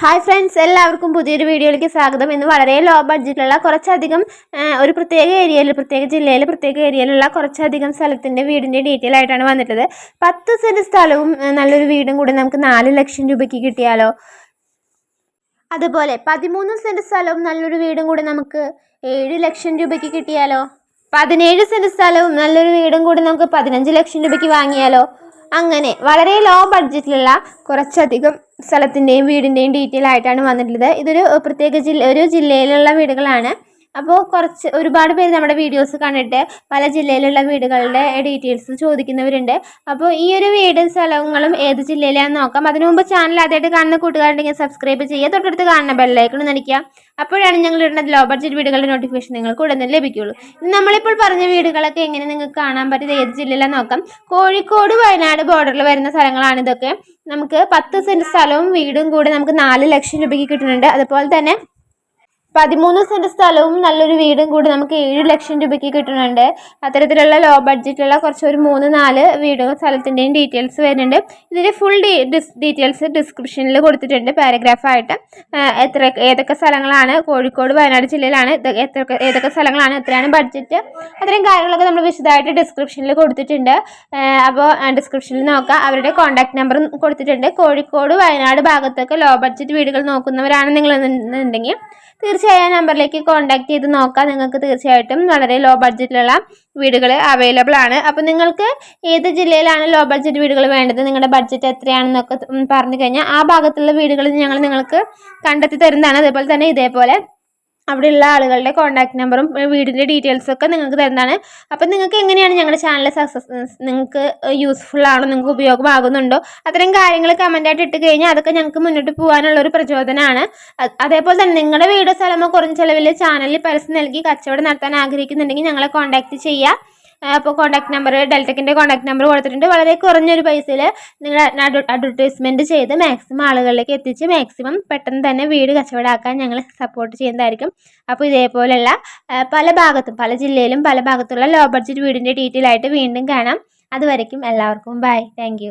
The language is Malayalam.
ഹായ് ഫ്രണ്ട്സ് എല്ലാവർക്കും പുതിയൊരു വീഡിയോയിലേക്ക് സ്വാഗതം. ഇന്ന് വളരെ ലോ ബഡ്ജറ്റിലുള്ള കുറച്ചധികം ഒരു പ്രത്യേക ഏരിയയിൽ പ്രത്യേക ജില്ലയിൽ പ്രത്യേക ഏരിയയിലുള്ള കുറച്ചധികം സ്ഥലത്തിന്റെ വീടിന്റെ ഡീറ്റെയിൽ ആയിട്ടാണ് വന്നിട്ടുള്ളത്. പത്ത് സെന്റ് സ്ഥലവും നല്ലൊരു വീടും കൂടി നമുക്ക് നാല് ലക്ഷം രൂപയ്ക്ക് കിട്ടിയാലോ? അതുപോലെ പതിമൂന്ന് സെന്റ് സ്ഥലവും നല്ലൊരു വീടും കൂടി നമുക്ക് ഏഴ് ലക്ഷം രൂപയ്ക്ക് കിട്ടിയാലോ? പതിനേഴ് സെന്റ് സ്ഥലവും നല്ലൊരു വീടും കൂടി നമുക്ക് പതിനഞ്ച് ലക്ഷം രൂപയ്ക്ക് വാങ്ങിയാലോ? അങ്ങനെ വളരെ ലോ ബഡ്ജറ്റിലുള്ള കുറച്ചധികം സ്ഥലത്തിന്റെയും വീടിന്റെയും ഡീറ്റെയിൽ ആയിട്ടാണ് വന്നിട്ടുള്ളത്. ഇതൊരു പ്രത്യേക ജില്ല ഒരു ജില്ലയിലുള്ള വീടുകളാണ്. അപ്പോൾ കുറച്ച് ഒരുപാട് പേര് നമ്മുടെ വീഡിയോസ് കണ്ടിട്ട് പല ജില്ലയിലുള്ള വീടുകളുടെ ഡീറ്റെയിൽസ് ചോദിക്കുന്നവരുണ്ട്. അപ്പോൾ ഈ ഒരു വീടും സ്ഥലങ്ങളും ഏത് ജില്ലയിലാണെന്ന് നോക്കാം. അതിനു മുമ്പ് ചാനൽ ആദ്യമായിട്ട് കാണുന്ന കൂട്ടുകാരുണ്ടെങ്കിൽ സബ്സ്ക്രൈബ് ചെയ്യുക. തൊട്ടടുത്ത് കാണുന്ന ബെല്ലൈക്കൺ നടിക്കുക അപ്പോഴാണ് ഞങ്ങൾ ഇടുന്ന ലോ ബഡ്ജറ്റ് വീടുകളുടെ നോട്ടിഫിക്കേഷൻ നിങ്ങൾക്ക് ഉടനെ ലഭിക്കുകയുള്ളൂ. നമ്മളിപ്പോൾ പറഞ്ഞ വീടുകളൊക്കെ എങ്ങനെ നിങ്ങൾക്ക് കാണാൻ പറ്റുന്നത്? ഏത് ജില്ലയിലാണെന്ന് നോക്കാം. കോഴിക്കോട് വയനാട് ബോർഡറിൽ വരുന്ന സ്ഥലങ്ങളാണ് ഇതൊക്കെ. നമുക്ക് പത്ത് സെന്റ് സ്ഥലവും വീടും കൂടി നമുക്ക് നാല് ലക്ഷം രൂപയ്ക്ക് കിട്ടുന്നുണ്ട്. അതുപോലെ തന്നെ പതിമൂന്ന് സെന്റ് സ്ഥലവും നല്ലൊരു വീടും കൂടി നമുക്ക് ഏഴ് ലക്ഷം രൂപയ്ക്ക് കിട്ടുന്നുണ്ട്. അത്തരത്തിലുള്ള ലോ ബഡ്ജറ്റിലുള്ള കുറച്ച് ഒരു മൂന്ന് നാല് വീടും സ്ഥലത്തിന്റെയും ഡീറ്റെയിൽസ് വരുന്നുണ്ട്. ഇതിന്റെ ഫുൾ ഡീറ്റെയിൽസ് ഡിസ്ക്രിപ്ഷനിൽ കൊടുത്തിട്ടുണ്ട് പാരഗ്രാഫായിട്ട് എത്ര ഏതൊക്കെ സ്ഥലങ്ങളാണ്? കോഴിക്കോട് വയനാട് ജില്ലയിലാണ്. എത്ര ഏതൊക്കെ സ്ഥലങ്ങളാണ്? എത്രയാണ് ബഡ്ജറ്റ് അത്രയും കാര്യങ്ങളൊക്കെ നമ്മൾ വിശദമായിട്ട് ഡിസ്ക്രിപ്ഷനിൽ കൊടുത്തിട്ടുണ്ട്. അപ്പോൾ ഡിസ്ക്രിപ്ഷനിൽ നോക്കാം. അവരുടെ കോൺടാക്ട് നമ്പറും കൊടുത്തിട്ടുണ്ട്. കോഴിക്കോട് വയനാട് ഭാഗത്തൊക്കെ ലോ ബഡ്ജറ്റ് വീടുകൾ നോക്കുന്നവരാണ് നിങ്ങൾ എന്നുണ്ടെങ്കിൽ തീർച്ചയായും നമ്പറിലേക്ക് കോൺടാക്ട് ചെയ്ത് നോക്കാം. നിങ്ങൾക്ക് തീർച്ചയായിട്ടും വളരെ ലോ ബഡ്ജറ്റിലുള്ള വീടുകൾ അവൈലബിൾ ആണ്. അപ്പോൾ നിങ്ങൾക്ക് ഏത് ജില്ലയിലാണ് ലോ ബഡ്ജറ്റ് വീടുകൾ വേണ്ടത്? നിങ്ങളുടെ ബഡ്ജറ്റ് എത്രയാണെന്നൊക്കെ പറഞ്ഞു കഴിഞ്ഞാൽ ആ ഭാഗത്തുള്ള വീടുകൾ ഞങ്ങൾ നിങ്ങൾക്ക് കണ്ടെത്തി തരുന്നതാണ്. അതേപോലെ തന്നെ ഇതേപോലെ അവിടെയുള്ള ആളുകളുടെ കോൺടാക്ട് നമ്പറും വീടിന്റെ ഡീറ്റെയിൽസും ഒക്കെ നിങ്ങൾക്ക് തരുന്നതാണ്. അപ്പം നിങ്ങൾക്ക് എങ്ങനെയാണ് ഞങ്ങളുടെ ചാനൽ സക്സസ് നിങ്ങൾക്ക് യൂസ്ഫുൾ ആണോ നിങ്ങൾക്ക് ഉപയോഗമാകുന്നുണ്ടോ അത്തരം കാര്യങ്ങൾ കമന്റായിട്ട് ഇട്ട് കഴിഞ്ഞാൽ അതൊക്കെ ഞങ്ങൾക്ക് മുന്നോട്ട് പോകാനുള്ള ഒരു പ്രചോദനമാണ്. അതേപോലെ തന്നെ നിങ്ങളുടെ വീട് സ്ഥലമോ കുറഞ്ഞ ചിലവിൽ ചാനലിൽ പരസ്യം നൽകി കച്ചവടം നടത്താൻ ആഗ്രഹിക്കുന്നുണ്ടെങ്കിൽ ഞങ്ങളെ കോൺടാക്ട് ചെയ്യുക. അപ്പോൾ കോൺടാക്ട് നമ്പർ ഡെൽറ്റക്കിന്റെ കോൺടാക്ട് നമ്പർ കൊടുത്തിട്ടുണ്ട്. വളരെ കുറഞ്ഞൊരു പൈസയിൽ നിങ്ങൾ അഡ്വർടൈസ്മെന്റ് ചെയ്ത് മാക്സിമം ആളുകളിലേക്ക് എത്തിച്ച് മാക്സിമം പെട്ടെന്ന് തന്നെ വീട് കച്ചവടമാക്കാൻ ഞങ്ങൾ സപ്പോർട്ട് ചെയ്യുന്നതായിരിക്കും. അപ്പോൾ ഇതേപോലെയുള്ള പല ഭാഗത്തും പല ജില്ലയിലും പല ഭാഗത്തുള്ള ലോ ബഡ്ജറ്റ് വീടിന്റെ ഡീറ്റെയിൽ ആയിട്ട് വീണ്ടും കാണാം. അതുവരയ്ക്കും എല്ലാവർക്കും ബൈ താങ്ക്